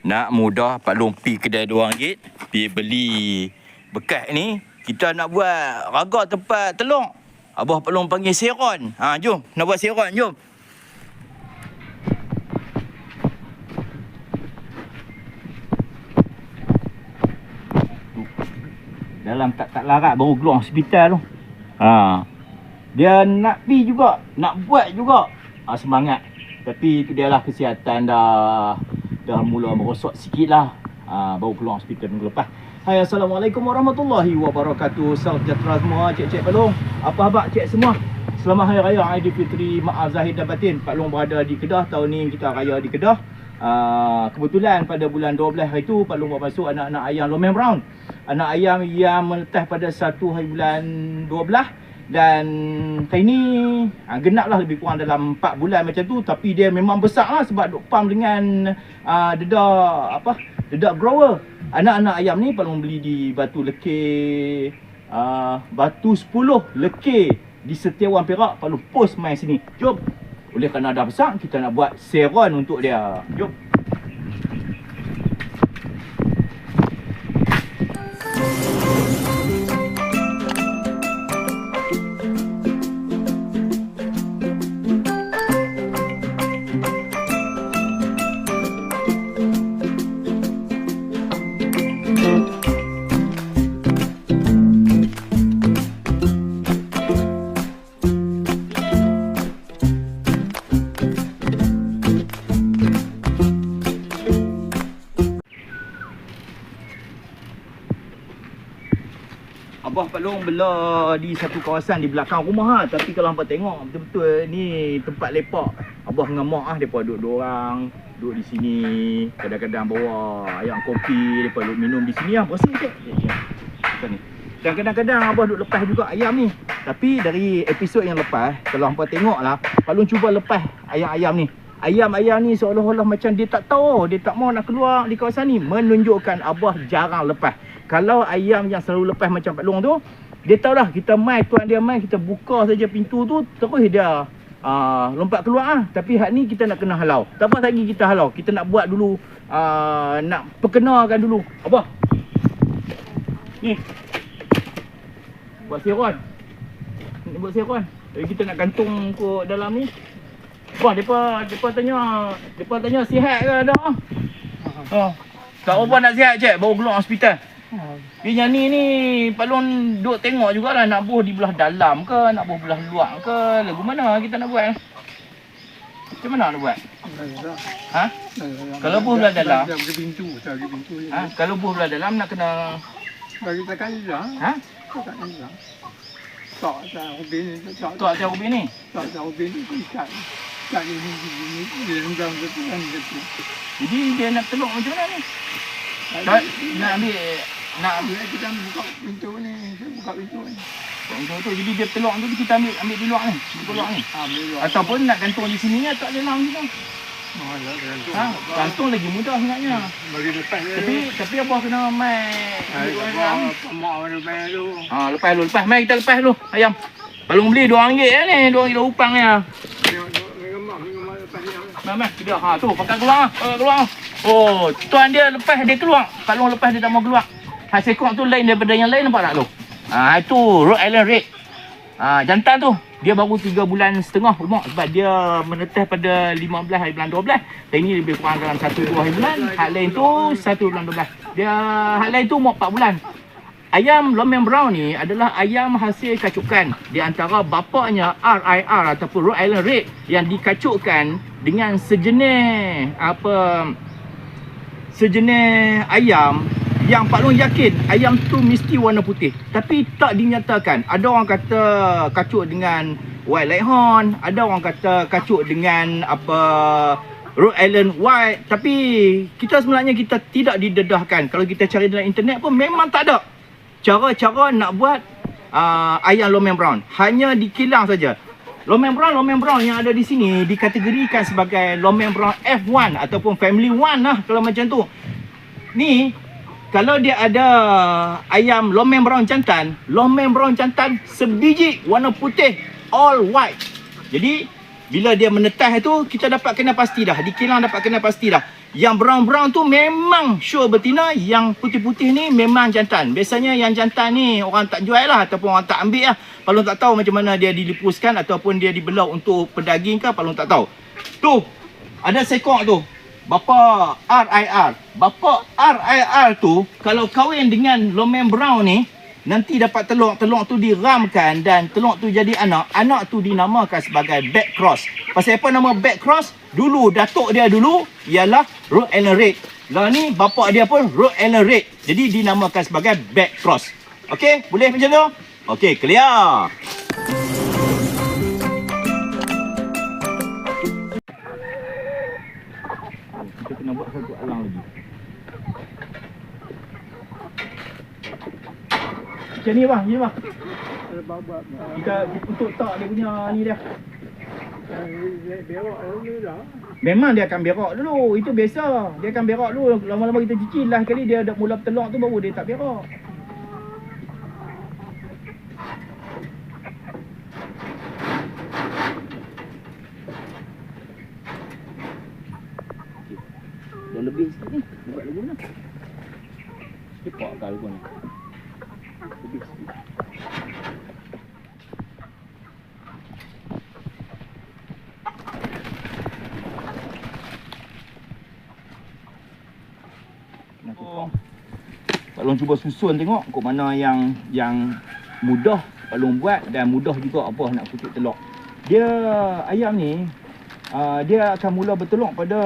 Nak mudah Pak Long pi kedai RM2 Pi beli bekas ni Kita nak buat raga tempat telur Abah Pak Long panggil seron. Ha, Jom Nak buat seron jom. Dalam tak tak larat baru keluar hospital tu. Ha. Dia nak pi juga Nak buat juga. Ha, Semangat. Tapi tu dia lah kesihatan dah Dah mula merosot sikit lah. Ha, Baru keluar hospital minggu lepas. Hai Assalamualaikum warahmatullahi wabarakatuh. Salam sejahtera semua Cik-cik Pak Long Apa khabar cik semua? Selamat Hari Raya Aidilfitri Maaf Zahid dan Batin. Pak Long berada di Kedah. Tahun ni kita raya di Kedah. Uh, kebetulan pada bulan 12 hari tu Pak Long buat masuk anak-anak ayam Lomen Brown. Anak ayam yang menetas pada 1 hari bulan 12 Dan hari ni uh, genap lah lebih kurang dalam 4 bulan macam tu. Tapi dia memang besar lah sebab duk pump dengan uh, dedak apa dedak grower. Anak-anak ayam ni Long beli di Batu Lekir uh, Batu 10 Lekir di Setiawan Perak. Long post main sini. Jom. Oleh kerana dah besar, kita nak buat seron untuk dia. Jom. Abah Pak Long bela di satu kawasan di belakang rumah ha. Tapi kalau hampa tengok betul-betul ni tempat lepak. Abah dengan mak ah depa duduk dua orang, duduk di sini. Kadang-kadang bawa ayam kopi, depa duduk minum di sini ah. Berasa je. Macam ni. Dan kadang-kadang Abah duduk lepas juga ayam ni. Tapi dari episod yang lepas, kalau hampa tengok lah, Pak Long cuba lepas ayam-ayam ni. Ayam-ayam ni seolah-olah macam dia tak tahu, dia tak mau nak keluar di kawasan ni. Menunjukkan Abah jarang lepas. Kalau ayam yang selalu lepas macam Pak Long tu, dia tahu dah kita mai tuan dia mai kita buka saja pintu tu terus dia uh, lompat keluar ah. Tapi hak ni kita nak kena halau. Tak apa lagi kita halau. Kita nak buat dulu uh, nak perkenalkan dulu. Apa? Ni. Buat seron. Ni buat seron. Jadi kita nak gantung ke dalam ni. Wah, depa depa tanya, depa tanya sihat ke dah? Oh. Tak apa nak sihat cik, baru keluar hospital. Dia yang ni Long duk tengok jugalah nak buh di belah dalam ke, nak buh belah luar ke, lagu mana kita nak buat? Macam mana nak buat? Ha? Kalau buh belah dalam, Bagi pintu, pintu. ha? kalau buh belah dalam nak kena Bagi tekan je lah. ha? Tekan je lah. Tak, tak, ubin ni. Tak, atas ubin ni. tak, tak, ubin ni. Ikat. Ikat ni, ni, ni, ni. Dia renggang ke tu, kan gitu. Jadi dia nak teluk macam mana ni? Tak, Tak, nak ambil nak ambil Bila kita buka pintu ni, saya buka pintu ni. contoh tu. Jadi dia teluk tu kita ambil ambil di luar ni. Di luar ni. Ambil luar. Ataupun nak gantung di sini atau dalam kita. Malah, gantung. Ha, gantung lagi mudah sebenarnya. Bagi lepas. Tapi tapi apa kena mai ambil ni? pemak mana bayar tu. Ha, lepas dulu, lepas. Mai kita lepas dulu ayam. Balung beli RM2 ya ni, RM2 kilo upang ya. Tengok, tengok, mengemak, mengemak ha tu pakai keluar ah. Pakai keluar. Oh, tuan dia lepas dia keluar. Kalau lepas dia tak mau keluar. Ha sekok tu lain daripada yang lain nampak tak tu? Ha itu Rhode Island Red. Ha jantan tu dia baru 3 bulan setengah umur sebab dia menetas pada 15 hari bulan 12. Hari ni lebih kurang dalam 1 2 hari bulan. Hak lain tu 1 bulan 12. Dia hak lain tu umur 4 bulan. Ayam Lomen Brown ni adalah ayam hasil kacukan di antara bapaknya RIR ataupun Rhode Island Red yang dikacukkan dengan sejenis apa sejenis ayam yang Pak Long yakin ayam tu mesti warna putih. Tapi tak dinyatakan. Ada orang kata kacuk dengan white leghorn ada orang kata kacuk dengan apa Rhode Island White. Tapi kita sebenarnya kita tidak didedahkan. Kalau kita cari dalam internet pun memang tak ada cara-cara nak buat uh, ayam Lomen Brown hanya dikilang saja Lomen Brown, Lomen Brown yang ada di sini dikategorikan sebagai Lomen Brown F1 ataupun Family 1 lah kalau macam tu. Ni kalau dia ada ayam Lomen Brown jantan, Lomen Brown jantan sebiji warna putih all white. Jadi bila dia menetas itu kita dapat kena pasti dah, dikilang dapat kena pasti dah. Yang brown-brown tu memang sure betina, yang putih-putih ni memang jantan. Biasanya yang jantan ni orang tak jual lah ataupun orang tak ambil lah. Palung tak tahu macam mana dia dilipuskan ataupun dia dibelau untuk pedaging ke, palung tak tahu. Tu, ada sekok tu. Bapa RIR. Bapa RIR tu kalau kahwin dengan Lomen Brown ni nanti dapat telur, telur tu diramkan dan telur tu jadi anak. Anak tu dinamakan sebagai back cross. Pasal apa nama back cross? Dulu datuk dia dulu ialah Road Allen Red. Lah ni bapa dia pun Road Allen Red. Jadi dinamakan sebagai back cross. Okey, boleh macam tu? Okey, clear. Kita kena buat satu alang lagi. Macam ni bang, ni bang. Kita untuk tak dia punya ni dah. Memang dia akan berak dulu. Itu biasa. Dia akan berak dulu. Lama-lama kita cicil lah kali dia dah mula bertelur tu baru dia tak berak. Dah lebih sikit ni. Buat lagu mana? Cepat kali pun. Lebih sikit. Oh. Pak Long cuba susun tengok kok mana yang yang mudah Pak Long buat dan mudah juga apa nak putik telur. Dia ayam ni uh, dia akan mula bertelur pada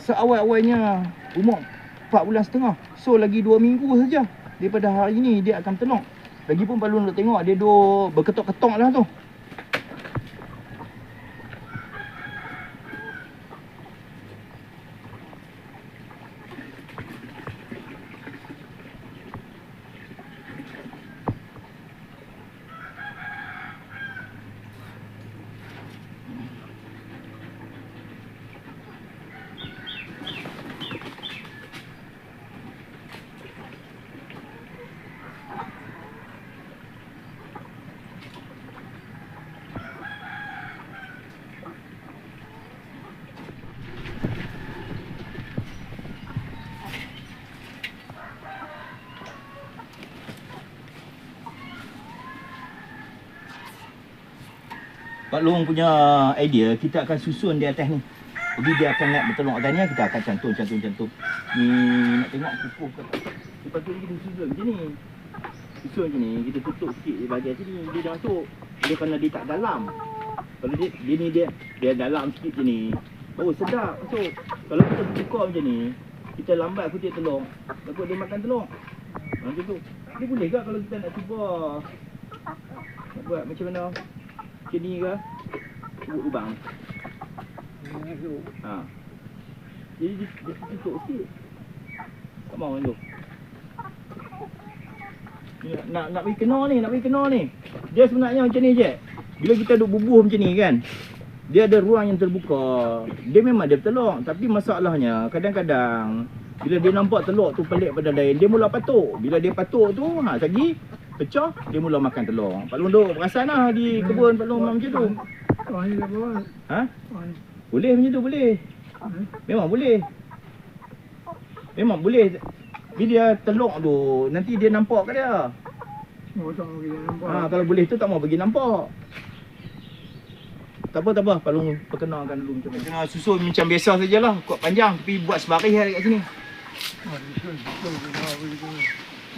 seawal-awalnya umur 4 bulan setengah. So lagi 2 minggu saja daripada hari ni dia akan telur. Lagipun Long nak tengok dia duk berketok-ketok lah tu. Pak Long punya idea kita akan susun di atas ni. Jadi dia akan naik bertelur atas ni kita akan cantum cantum cantum. Ni nak tengok kukuh ke tak. Lepas tu kita susun macam ni. Susun macam ni kita tutup sikit di bahagian sini dia dah masuk. Dia kerana dia tak dalam. Kalau dia, dia ni dia dia dalam sikit macam ni. Oh sedap masuk. Kalau kita buka macam ni kita lambat kutip telur. Takut dia makan telur. Ha, Macam tu. Dia boleh ke kalau kita nak cuba nak buat macam mana? Macam ni ke? Sebut lubang. Ha. Jadi dia, dia tutup sikit. Tak kan tu. Nak, nak, nak bagi kena ni, nak bagi kena ni. Dia sebenarnya macam ni je. Bila kita duk bubuh macam ni kan. Dia ada ruang yang terbuka. Dia memang dia bertelur. Tapi masalahnya kadang-kadang. Bila dia nampak telur tu pelik pada lain. Dia mula patuk. Bila dia patuk tu. Ha, sagi pecah. Dia mula makan telur. Pak Long duk perasan lah di kebun Pak Long macam tu. Ha? Boleh macam tu boleh. Eh, Memang boleh. Memang boleh. Bila dia telur tu, nanti dia nampak ke dia. Oh, tak mau nampak. Ha, kalau boleh tu tak mau bagi nampak. Tak apa, tak apa. Palung perkenalkan dulu macam mana. Kena susun macam biasa sajalah. Kuat panjang tapi buat sebaris lah kat sini. Oh, betul, betul, betul, betul.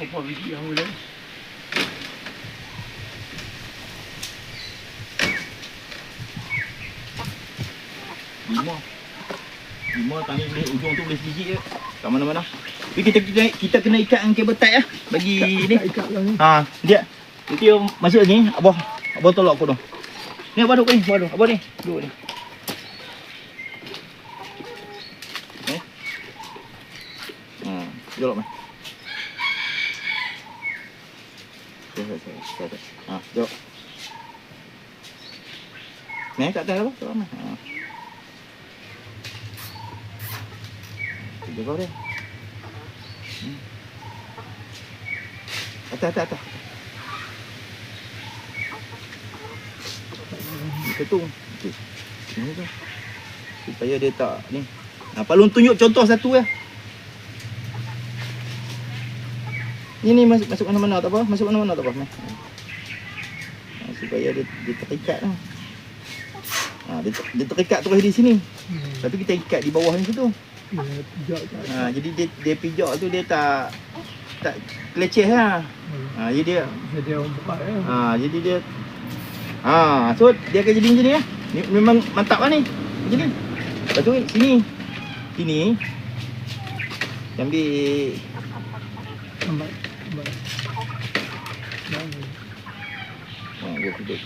Apa biji yang boleh? Lima. Lima tangan boleh, ujung tu boleh sebiji je. Tak mana-mana. Tapi kita, kita, kita kena ikatkan kabel tight lah. Bagi ni. Ikat lah ni. Ha, dia. Nanti you masuk ni, abah. Abah tolak aku tu. Ni abah duduk ni, abah duduk. Abah ni, duduk ni. Eh? Ha, duduk mai. Ha, duduk. Ni kat atas apa? Tak apa. Ha. Jaga kau dia. Hmm. Atas, atas, atas. Ketung. Okey. Ini tu. Supaya dia tak ni. Ha, Pak Long tunjuk contoh satu ya. Ni ni masuk masuk mana-mana tak apa. Masuk mana-mana tak apa. Ha, supaya dia dia terikat lah. Ha, dia, dia terikat terus di sini. Hmm. Tapi kita ikat di bawah ni situ. Ya, Ha, jadi dia dia pijak tu dia tak tak keleceh lah. Hmm. Ha, jadi dia Jadi orang buka ya. ha, jadi dia ha, so dia akan jadi macam ni ya. Ni, memang mantap lah ni. Macam ni. Lepas tu sini. Sini. Ambil Lambat. Lambat. Dan ha, gua tidur.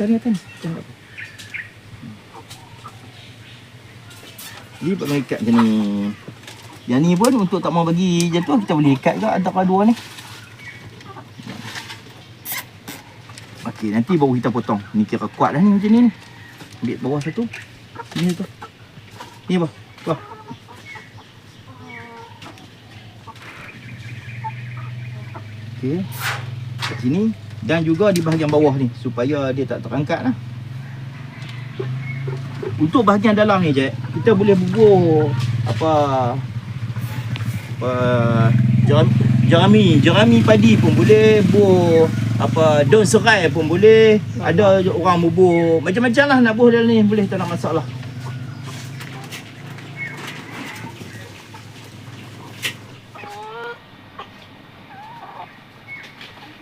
Ni, atas ni. Apa. Ni buat ikat macam ni. Yang ni pun untuk tak mau bagi jatuh kita boleh ikat juga antara dua ni. Okey, nanti baru kita potong. Ni kira kuat dah ni macam ni ni. Ambil bawah satu. Ni tu. Ni apa? Wah. Okey. Kat sini dan juga di bahagian bawah ni supaya dia tak terangkat lah. Untuk bahagian dalam ni je, kita boleh bubur apa apa jerami, jerami, jerami padi pun boleh, bubur apa daun serai pun boleh. Ada orang bubur macam-macam lah nak bubur dalam ni boleh tak nak masalah.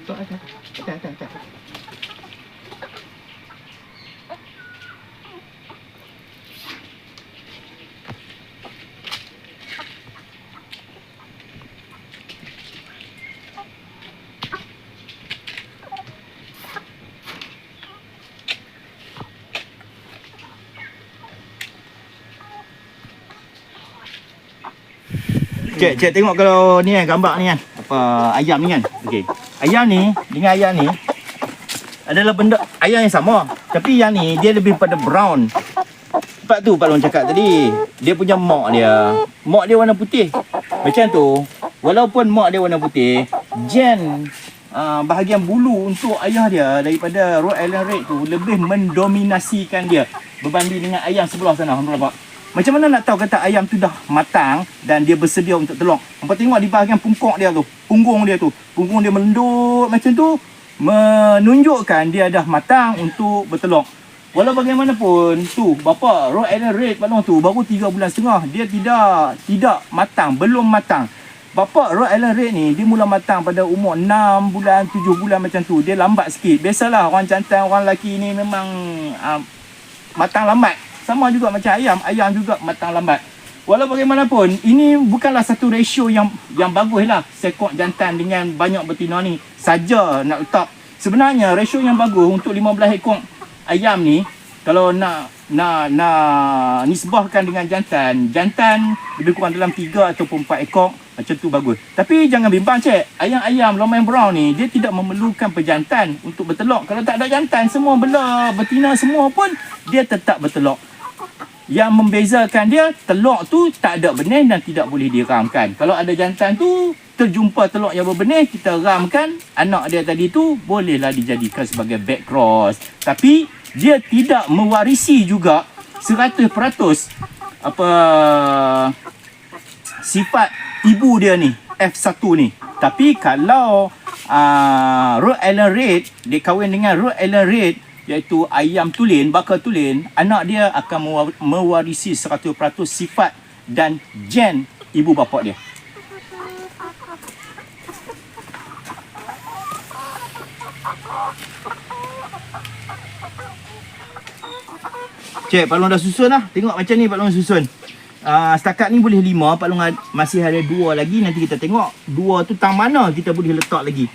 Tak ada. Ada, tak ada. Cik, cik tengok kalau ni kan gambar ni kan. Apa ayam ni kan. Okey. Ayam ni dengan ayam ni adalah benda ayam yang sama. Tapi yang ni dia lebih pada brown. Sebab tu Pak Long cakap tadi, dia punya mak dia, mak dia warna putih. Macam tu, walaupun mak dia warna putih, gen uh, bahagian bulu untuk ayah dia daripada Rhode Island Red tu lebih mendominasikan dia berbanding dengan ayam sebelah sana. Hang nampak? Macam mana nak tahu kata ayam tu dah matang dan dia bersedia untuk telur? Hampa tengok di bahagian pungkok dia tu, punggung dia tu. Punggung dia melendut macam tu menunjukkan dia dah matang untuk bertelur. Walau bagaimanapun tu bapa Rhode Island Red balong tu baru 3 bulan setengah. Dia tidak tidak matang, belum matang. Bapa Rhode Island Red ni dia mula matang pada umur 6 bulan, 7 bulan macam tu. Dia lambat sikit. Biasalah orang jantan, orang lelaki ni memang uh, matang lambat. Sama juga macam ayam, ayam juga matang lambat. Walau bagaimanapun, ini bukanlah satu ratio yang yang bagus lah. Sekok jantan dengan banyak betina ni saja nak letak. Sebenarnya ratio yang bagus untuk 15 ekor ayam ni kalau nak nak nak nisbahkan dengan jantan, jantan lebih kurang dalam 3 ataupun 4 ekor macam tu bagus. Tapi jangan bimbang cek, ayam-ayam Lomang Brown ni dia tidak memerlukan pejantan untuk bertelur. Kalau tak ada jantan, semua bela betina semua pun dia tetap bertelur. Yang membezakan dia telur tu tak ada benih dan tidak boleh diramkan. Kalau ada jantan tu terjumpa telur yang berbenih kita ramkan anak dia tadi tu bolehlah dijadikan sebagai back cross. Tapi dia tidak mewarisi juga 100% apa sifat ibu dia ni F1 ni. Tapi kalau uh, Rhode Island Red dia kahwin dengan Rhode Island Red iaitu ayam tulen, bakal tulen, anak dia akan mewa- mewarisi 100% sifat dan gen ibu bapa dia. Cik, Pak Long dah susun lah. Tengok macam ni Pak Long susun. Uh, setakat ni boleh lima, Pak Long ad- masih ada dua lagi. Nanti kita tengok dua tu tang mana kita boleh letak lagi.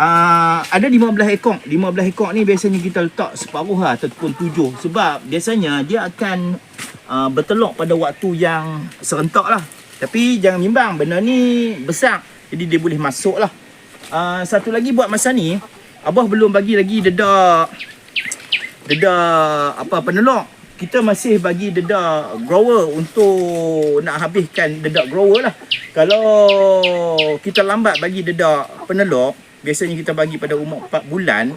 Uh, ada 15 ekor. 15 ekor ni biasanya kita letak separuh lah ataupun tujuh. Sebab biasanya dia akan uh, bertelur pada waktu yang serentak lah. Tapi jangan bimbang, benda ni besar. Jadi dia boleh masuk lah. Uh, satu lagi buat masa ni, Abah belum bagi lagi dedak dedak apa penelok kita masih bagi dedak grower untuk nak habiskan dedak grower lah kalau kita lambat bagi dedak penelok biasanya kita bagi pada umur 4 bulan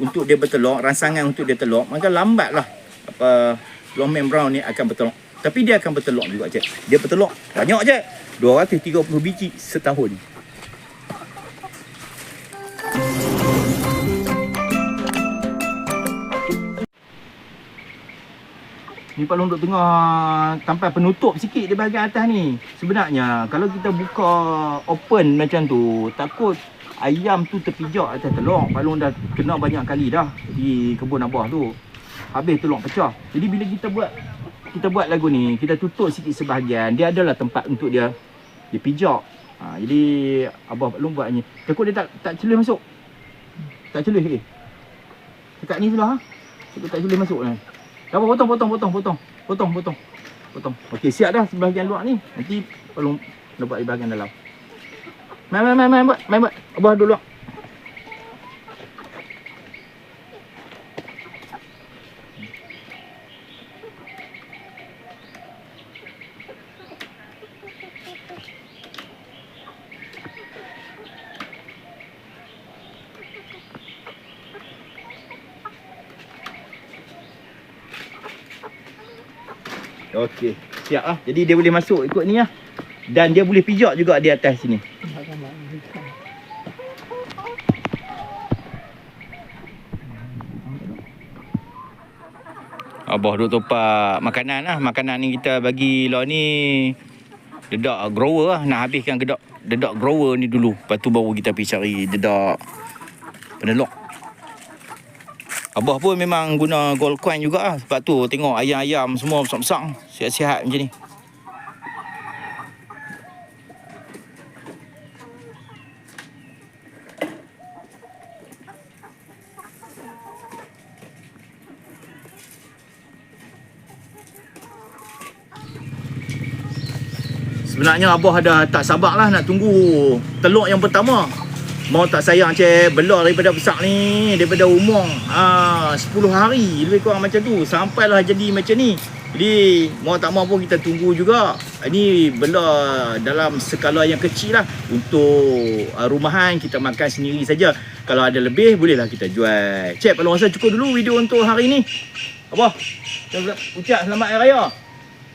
untuk dia bertelur, rangsangan untuk dia telur, maka lambatlah apa Longman Brown ni akan bertelur. Tapi dia akan bertelur juga cik. Dia bertelur banyak je. 230 biji setahun. Ni Pak Long duk tengah tampai penutup sikit di bahagian atas ni. Sebenarnya kalau kita buka open macam tu, takut ayam tu terpijak atas telur. Pak Long dah kena banyak kali dah di kebun abah tu. Habis telur pecah. Jadi bila kita buat kita buat lagu ni, kita tutup sikit sebahagian, dia adalah tempat untuk dia dia pijak. Ha, jadi abah Pak Long buat ni. Takut dia tak tak celih masuk. Tak celih lagi. Dekat ni sudah ha. Takut tak celih masuk ni. Tak apa, potong, potong, potong, potong. Potong, potong. Potong. Okey, siap dah sebahagian luar ni. Nanti perlu nak buat di bahagian dalam. Main, main, main, main, buat. Main, buat. Abah dulu. Okey, siap lah. Jadi dia boleh masuk ikut ni lah. Dan dia boleh pijak juga di atas sini. Abah duk topak makanan lah. Makanan ni kita bagi lah ni dedak grower lah. Nak habiskan dedak dedak grower ni dulu. Lepas tu baru kita pergi cari dedak penelok. Abah pun memang guna gold coin juga lah. Sebab tu tengok ayam-ayam semua besar-besar. Sihat-sihat macam ni. Sebenarnya Abah ada tak sabar lah nak tunggu telur yang pertama. Mau tak sayang cik belah daripada besar ni daripada umur ha, 10 hari lebih kurang macam tu sampailah jadi macam ni. Jadi mau tak mau pun kita tunggu juga. Ini belah dalam skala yang kecil lah untuk uh, rumahan kita makan sendiri saja. Kalau ada lebih bolehlah kita jual. Cik kalau rasa cukup dulu video untuk hari ni. Abah, ucap selamat hari raya.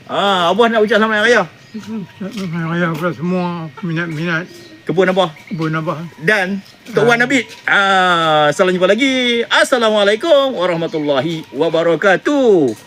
Ah, Abah nak ucap selamat hari raya. Raya kepada semua minat-minat Kebun Abah. kebun abah. dan Tok Wan Nabit. Ah, salam jumpa lagi. Assalamualaikum warahmatullahi wabarakatuh.